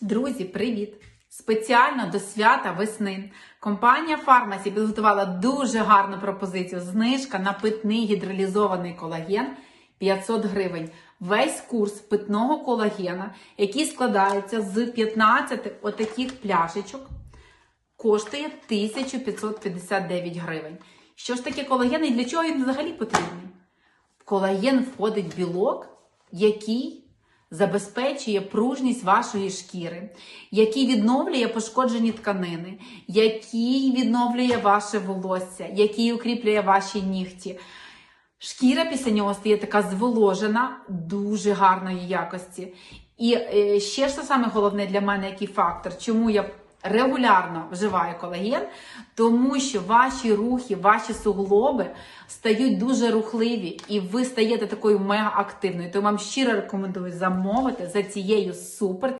Друзі, привіт! Спеціально до свята весни компанія Фармасі підготувала дуже гарну пропозицію. Знижка на питний гідролізований колаген 500 гривень. Весь курс питного колагена, який складається з 15 отаких пляшечок, коштує 1559 гривень. Що ж таке колаген і для чого він взагалі потрібний? В колаген входить білок, який забезпечує пружність вашої шкіри, який відновлює пошкоджені тканини, який відновлює ваше волосся, який укріплює ваші нігті. Шкіра після нього стає така зволожена, дуже гарної якості. І е, ще що саме головне для мене, який фактор, чому я регулярно вживаю колаген, тому що ваші рухи, ваші суглоби стають дуже рухливі, і ви стаєте такою мега активною. То вам щиро рекомендую замовити за цією супер